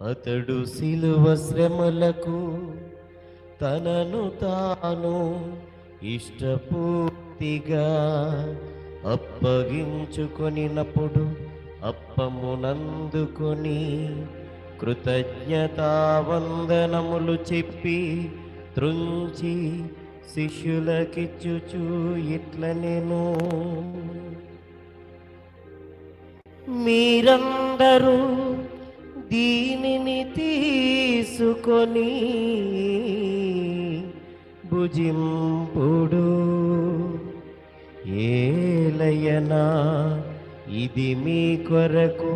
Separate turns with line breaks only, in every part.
అతడు శిలువ శ్రమలకు తనను తాను ఇష్టపూర్తిగా అప్పగించుకొనినప్పుడు అప్పమునందుకొని కృతజ్ఞతావందనములు చెప్పి త్రుంచి శిష్యులకిచ్చుచూ ఇట్ల నేను మీరందరూ దీనిని తీసుకొని భుజింపుడు. ఏలయనా ఇది మీ కొరకు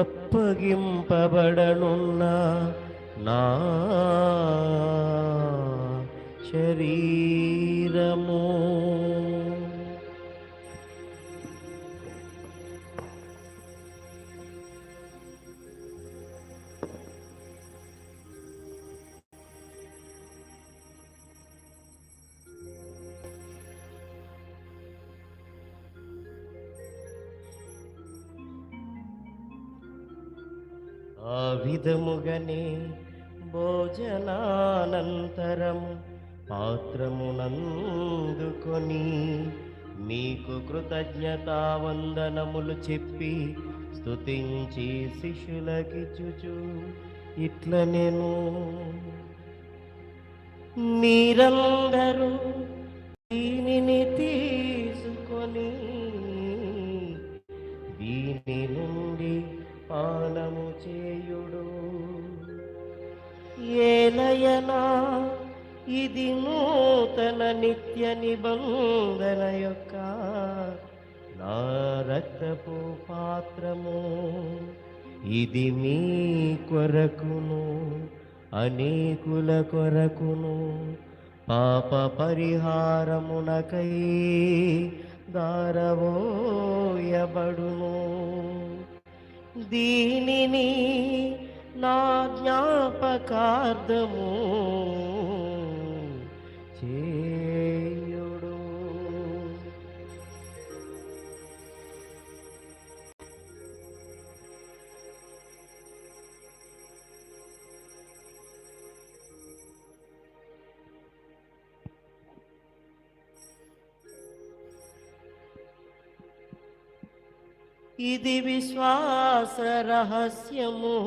అప్పగింపబడనున్న నా శరీ ఆ విధముగనే భోజనానంతరము పాత్రమునందుకొని మీకు కృతజ్ఞతావందనములు చెప్పి స్తుతించి శిష్యులకిచ్చుచు ఇట్ల నేను మీరందరూ ఏలయనా ఇది నూతన నిత్య నిబంధన యొక్క నా రక్తపు పాత్రము. ఇది మీ కొరకును అనేకుల కొరకును పాప పరిహారమునకై దారవోయబడును. దీనిని కార్దము చేయుడు. ఇది విశ్వాస రహస్యము.